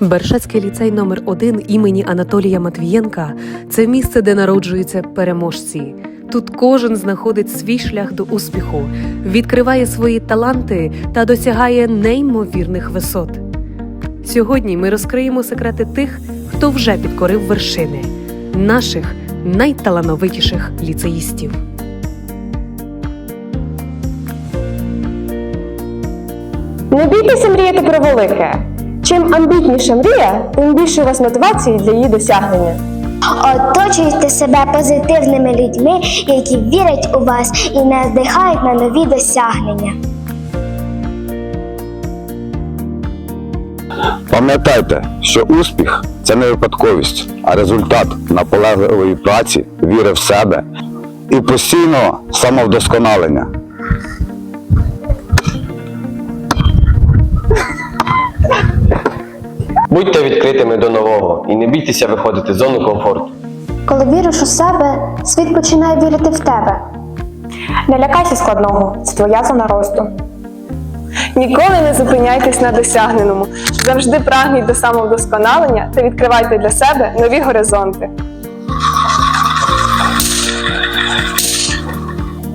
Бершацький ліцей номер 1 імені Анатолія Матвієнка це місце, де народжуються переможці. Тут кожен знаходить свій шлях до успіху, відкриває свої таланти та досягає неймовірних висот. Сьогодні ми розкриємо секрети тих, хто вже підкорив вершини наших найталановитіших ліцеїстів. Не бійтеся мріяти про велике. Чим амбітніша мрія, тим більше у вас мотивації для її досягнення. Оточуйте себе позитивними людьми, які вірять у вас і надихають на нові досягнення. Пам'ятайте, що успіх це не випадковість, а результат наполегливої праці, віри в себе і постійного самовдосконалення. Будьте відкритими до нового і не бійтеся виходити з зони комфорту. Коли віриш у себе, світ починає вірити в тебе. Не лякайся складного, це твоя зона росту. Ніколи не зупиняйтесь на досягненому. Завжди прагніть до самовдосконалення та відкривайте для себе нові горизонти.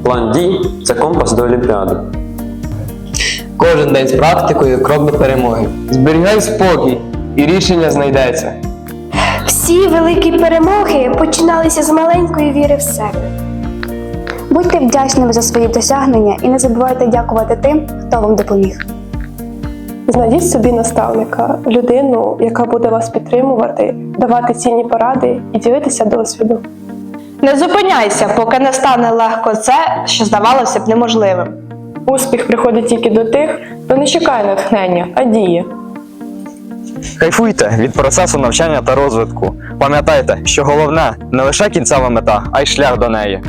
План дій це компас до Олімпіади. Кожен день з практикою крок до перемоги. Зберігай спокій, і рішення знайдеться. Всі великі перемоги починалися з маленької віри в себе. Будьте вдячними за свої досягнення і не забувайте дякувати тим, хто вам допоміг. Знайдіть собі наставника, людину, яка буде вас підтримувати, давати цінні поради і ділитися досвідом. Не зупиняйся, поки не стане легко це, що здавалося б неможливим. Успіх приходить тільки до тих, хто не чекає натхнення, а діє. Кайфуйте від процесу навчання та розвитку. Пам'ятайте, що головне не лише кінцева мета, а й шлях до неї.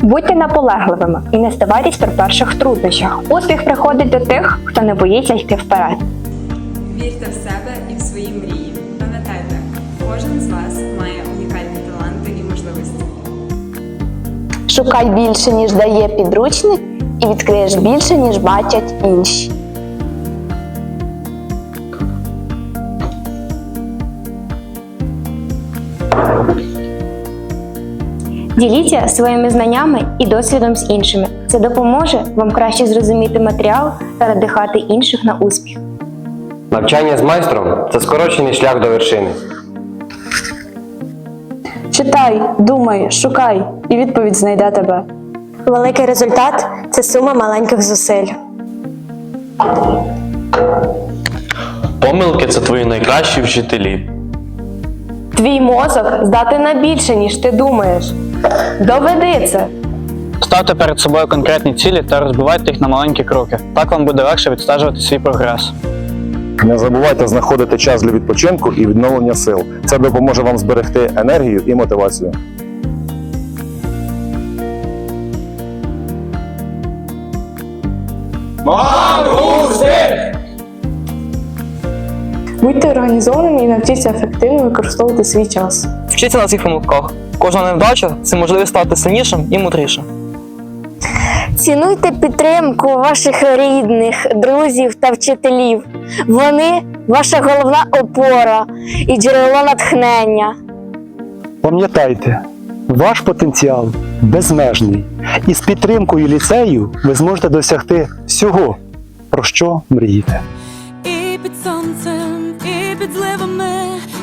Будьте наполегливими і не здавайтесь при перших труднощах. Успіх приходить до тих, хто не боїться йти вперед. Вірте в себе і в свої мрії. Пам'ятайте, кожен з вас має унікальні таланти і можливості. Шукай більше, ніж дає підручник, і відкриєш більше, ніж бачать інші. Діліться своїми знаннями і досвідом з іншими. Це допоможе вам краще зрозуміти матеріал та надихати інших на успіх. Навчання з майстром це скорочений шлях до вершини. Читай, думай, шукай, і відповідь знайде тебе. Великий результат це сума маленьких зусиль. Помилки це твої найкращі вчителі. Твій мозок здатний на більше, ніж ти думаєш. Доведи це. Ставте перед собою конкретні цілі та розбивайте їх на маленькі кроки. Так вам буде легше відстежувати свій прогрес. Не забувайте знаходити час для відпочинку і відновлення сил. Це допоможе вам зберегти енергію і мотивацію. Будьте організованими і навчіться ефективно використовувати свій час. Вчіться на цих помилках. Кожна невдача це можливість стати сильнішим і мудрішим. Цінуйте підтримку ваших рідних, друзів та вчителів. Вони ваша головна опора і джерело натхнення. Пам'ятайте, ваш потенціал безмежний, і з підтримкою ліцею ви зможете досягти всього, про що мрієте. І під сонцем, і під зливами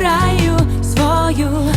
вибираю свою.